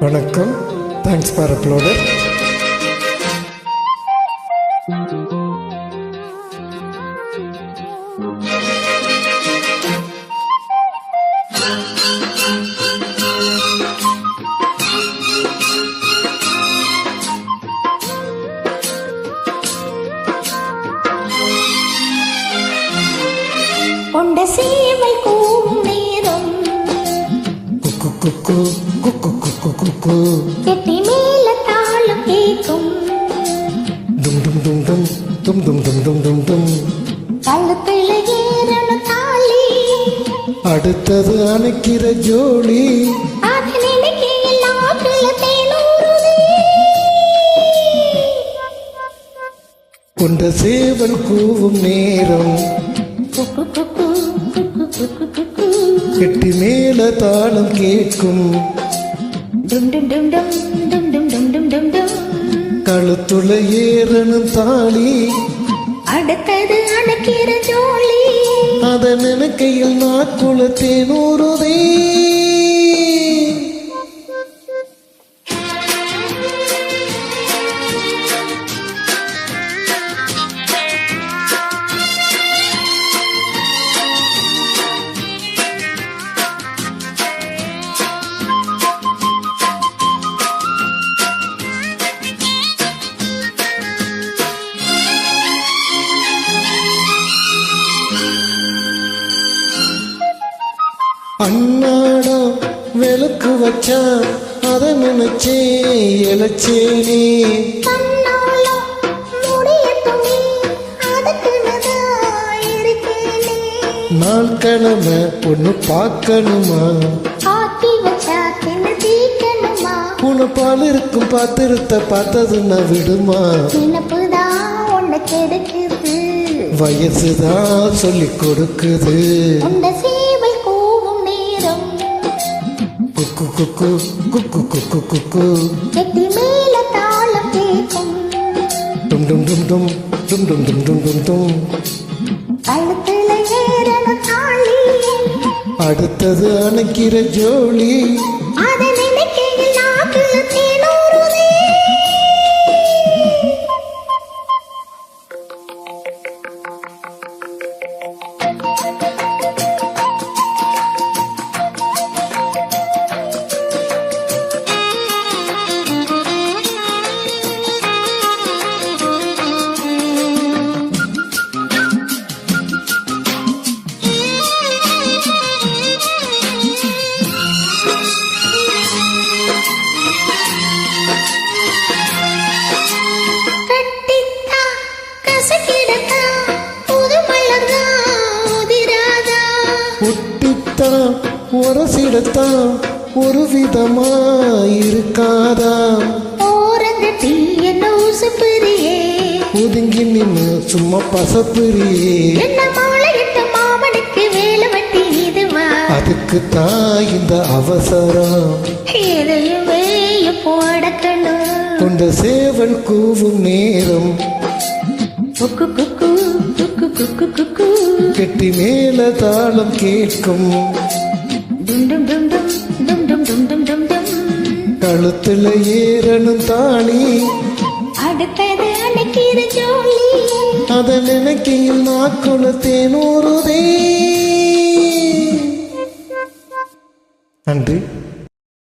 வணக்கம். Thanks for uploader ஒண்ட சேவை குக்கு குக்கு குக்கு குக்கு. கெட்டி மேல தாளம் கேட்கும் டும் டும் டும் டும் டும் டும் டும் டும் டும் டும். கழுத்துல ஏறணும் தாலி. அடுத்தது அணைக்கிற தேனூறுதே கொண்ட சேவல் கூவும் நேரம். குக்கு குக்கு குக்கு குக்கு. கெட்டி மேல தாளம் கேட்கும். கழுத்துள்ள ஏறணும் தாளி. அடுத்தது அணைக்கிற ஜோலி. அதன் நினைக்கையில் நாக்குளத்தேன் ஊருதே அண்ணாடம் விளக்கு வச்சா அதை நினைச்சே இழைச்சேனே நாள் கிழமை பொண்ணு பார்க்கணுமா? உன பால் இருக்கும் பாத்திரத்த பார்த்தது நான் விடுமா? வயசுதான் சொல்லி கொடுக்குது. குக்கு குக்கு குக்கு குக்கு குக்கு கெட்டி மேல தாளம் கேட்கும் டும் டும் டும் டும் டும் டும் டும் டும் டும் டும் கழுத்துல தாலி அடுத்தது அணைக்கிற ஜோலி அதை ஒட்டித்தான் உரசிடத்தான் ஒரு விதமா இருக்காதா ஒதுங்கி நின்னு சும்மா பசப்புரியே? அதுக்கு தான் இந்த அவசரம். எதையும் போடக்கணும். கொண்ட சேவல் கூவும் நேரம். கெட்டி மேல தாளம் கேட்கும். கழுத்துல ஏறணும் தாணி அதை நினைக்கையில் நாக்குளத்தேன் ஒருதே நன்றி.